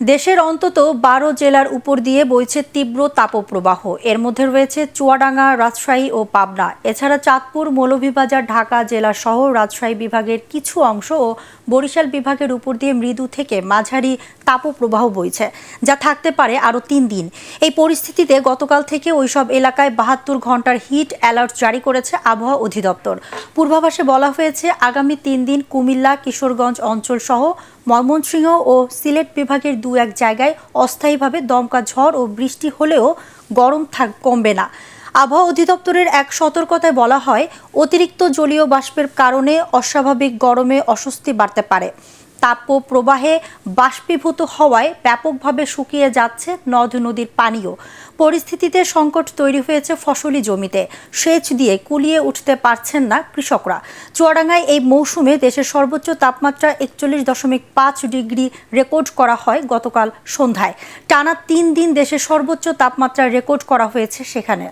দেশের অন্তত বারো জেলার উপর দিয়ে বইছে তীব্র তাপপ্রবাহ। এর মধ্যে রয়েছে চুয়াডাঙ্গা, রাজশাহী ও পাবনা। এছাড়া চাঁদপুর, মৌলভীবাজার, ঢাকা জেলা সহ রাজশাহী বিভাগের কিছু অংশ ও বরিশাল বিভাগের উপর দিয়ে মৃদু থেকে মাঝারি তাপপ্রবাহ বইছে, যা থাকতে পারে আরও তিন দিন। এই পরিস্থিতিতে গতকাল থেকে ওইসব এলাকায় বাহাত্তর ঘণ্টার হিট অ্যালার্ট জারি করেছে আবহাওয়া অধিদপ্তর। পূর্বাভাসে বলা হয়েছে, আগামী তিন দিন কুমিল্লা, কিশোরগঞ্জ অঞ্চল সহ ময়মনসিংহ ও সিলেট বিভাগের দু এক জায়গায় অস্থায়ীভাবে দমকা ঝড় ও বৃষ্টি হলেও গরম থাক কমবে না। আবহাওয়া অধিদপ্তরের এক সতর্কতায় বলা হয়, অতিরিক্ত জলীয় বাষ্পের কারণে অস্বাভাবিক গরমে অস্বস্তি বাড়তে পারে। তাপ প্রবাহে বাষ্পীভূত হওয়ায় ব্যাপকভাবে শুকিয়ে যাচ্ছে নদ নদীর পানীয়। পরিস্থিতিতে সংকট তৈরি হয়েছে ফসলি জমিতে। সেচ দিয়ে কুলিয়ে উঠতে পারছেন না কৃষকরা। চুয়াডাঙ্গায় এই মৌসুমে দেশের সর্বোচ্চ তাপমাত্রা একচল্লিশ দশমিক পাঁচ ডিগ্রি রেকর্ড করা হয় গতকাল সন্ধ্যায়। টানা তিন দিন দেশের সর্বোচ্চ তাপমাত্রা রেকর্ড করা হয়েছে সেখানে।